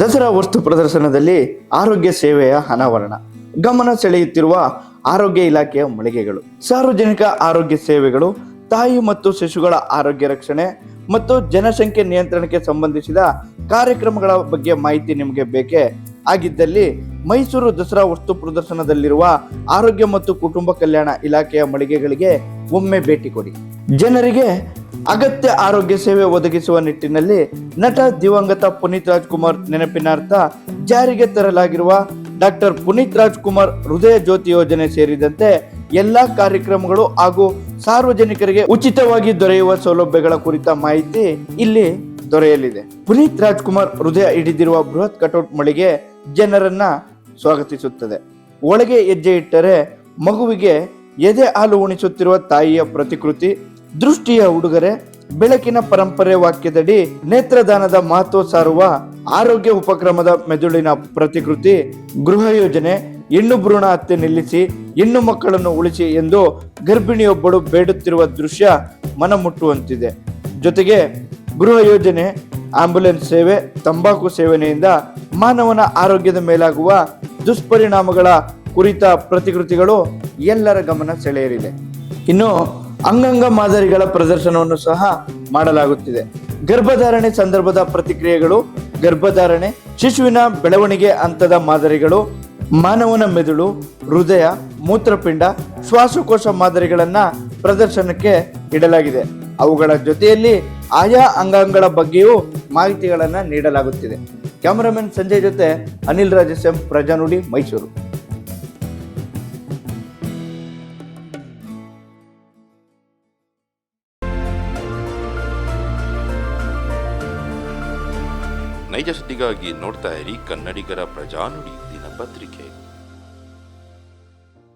ದಸರಾ ವಸ್ತು ಪ್ರದರ್ಶನದಲ್ಲಿ ಆರೋಗ್ಯ ಸೇವೆಯ ಅನಾವರಣ, ಗಮನ ಸೆಳೆಯುತ್ತಿರುವ ಆರೋಗ್ಯ ಇಲಾಖೆಯ ಮಳಿಗೆಗಳು, ಸಾರ್ವಜನಿಕ ಆರೋಗ್ಯ ಸೇವೆಗಳು, ತಾಯಿ ಮತ್ತು ಶಿಶುಗಳ ಆರೋಗ್ಯ ರಕ್ಷಣೆ ಮತ್ತು ಜನಸಂಖ್ಯೆ ನಿಯಂತ್ರಣಕ್ಕೆ ಸಂಬಂಧಿಸಿದ ಕಾರ್ಯಕ್ರಮಗಳ ಬಗ್ಗೆ ಮಾಹಿತಿ ನಿಮಗೆ ಬೇಕೇ? ಆಗಿದ್ದಲ್ಲಿ ಮೈಸೂರು ದಸರಾ ವಸ್ತು ಪ್ರದರ್ಶನದಲ್ಲಿರುವ ಆರೋಗ್ಯ ಮತ್ತು ಕುಟುಂಬ ಕಲ್ಯಾಣ ಇಲಾಖೆಯ ಮಳಿಗೆಗಳಿಗೆ ಒಮ್ಮೆ ಭೇಟಿ ಕೊಡಿ. ಜನರಿಗೆ ಅಗತ್ಯ ಆರೋಗ್ಯ ಸೇವೆ ಒದಗಿಸುವ ನಿಟ್ಟಿನಲ್ಲಿ ನಟ ದಿವಂಗತ ಪುನೀತ್ ರಾಜ್ಕುಮಾರ್ ನೆನಪಿನಾರ್ಥ ಜಾರಿಗೆ ತರಲಾಗಿರುವ ಡಾಕ್ಟರ್ ಪುನೀತ್ ರಾಜ್ಕುಮಾರ್ ಹೃದಯ ಜ್ಯೋತಿ ಯೋಜನೆ ಸೇರಿದಂತೆ ಎಲ್ಲಾ ಕಾರ್ಯಕ್ರಮಗಳು ಹಾಗೂ ಸಾರ್ವಜನಿಕರಿಗೆ ಉಚಿತವಾಗಿ ದೊರೆಯುವ ಸೌಲಭ್ಯಗಳ ಕುರಿತ ಮಾಹಿತಿ ಇಲ್ಲಿ ದೊರೆಯಲಿದೆ. ಪುನೀತ್ ರಾಜ್ಕುಮಾರ್ ಹೃದಯ ಹಿಡಿದಿರುವ ಬೃಹತ್ ಕಟೌಟ್ ಮಳಿಗೆ ಜನರನ್ನ ಸ್ವಾಗತಿಸುತ್ತದೆ. ಒಳಗೆ ಹೆಜ್ಜೆ ಇಟ್ಟರೆ ಮಗುವಿಗೆ ಎದೆ ಹಾಲು ಉಣಿಸುತ್ತಿರುವ ತಾಯಿಯ ಪ್ರತಿಕೃತಿ, ದೃಷ್ಟಿಯ ಉಡುಗೊರೆ, ಬೆಳಕಿನ ಪರಂಪರೆ ವಾಕ್ಯದಡಿ ನೇತ್ರದಾನದ ಮಹತ್ವ ಸಾರುವ ಆರೋಗ್ಯ ಉಪಕ್ರಮದ ಮೆದುಳಿನ ಪ್ರತಿಕೃತಿ, ಗೃಹ ಯೋಜನೆ, ಹೆಣ್ಣು ಭ್ರೂಣ ಹತ್ಯೆ ನಿಲ್ಲಿಸಿ ಹೆಣ್ಣು ಮಕ್ಕಳನ್ನು ಉಳಿಸಿ ಎಂದು ಗರ್ಭಿಣಿಯೊಬ್ಬಳು ಬೇಡುತ್ತಿರುವ ದೃಶ್ಯ ಮನಮುಟ್ಟುವಂತಿದೆ. ಜೊತೆಗೆ ಗೃಹ ಯೋಜನೆ ಆಂಬ್ಯುಲೆನ್ಸ್ ಸೇವೆ, ತಂಬಾಕು ಸೇವನೆಯಿಂದ ಮಾನವನ ಆರೋಗ್ಯದ ಮೇಲಾಗುವ ದುಷ್ಪರಿಣಾಮಗಳ ಕುರಿತ ಪ್ರತಿಕೃತಿಗಳು ಎಲ್ಲರ ಗಮನ ಸೆಳೆಯಲಿದೆ. ಇನ್ನು ಅಂಗಾಂಗ ಮಾದರಿಗಳ ಪ್ರದರ್ಶನವನ್ನು ಸಹ ಮಾಡಲಾಗುತ್ತಿದೆ. ಗರ್ಭಧಾರಣೆ ಸಂದರ್ಭದ ಪ್ರತಿಕ್ರಿಯೆಗಳು, ಗರ್ಭಧಾರಣೆ, ಶಿಶುವಿನ ಬೆಳವಣಿಗೆ ಹಂತದ ಮಾದರಿಗಳು, ಮಾನವನ ಮೆದುಳು, ಹೃದಯ, ಮೂತ್ರಪಿಂಡ, ಶ್ವಾಸಕೋಶ ಮಾದರಿಗಳನ್ನು ಪ್ರದರ್ಶನಕ್ಕೆ ಇಡಲಾಗಿದೆ. ಅವುಗಳ ಜೊತೆಯಲ್ಲಿ ಆಯಾ ಅಂಗಾಂಗಗಳ ಬಗ್ಗೆಯೂ ಮಾಹಿತಿಗಳನ್ನು ನೀಡಲಾಗುತ್ತಿದೆ. ಕ್ಯಾಮರಾಮನ್ ಸಂಜಯ್ ಜೊತೆ ಅನಿಲ್ ಎಂ ಪ್ರಜಾನುಡಿ ಮೈಸೂರು. ನೈಜ ಸುದ್ದಿಗಾಗಿ ನೋಡ್ತಾ ಇರಿ ಕನ್ನಡಿಗರ ಪ್ರಜಾನುಡಿ ದಿನಪತ್ರಿಕೆ.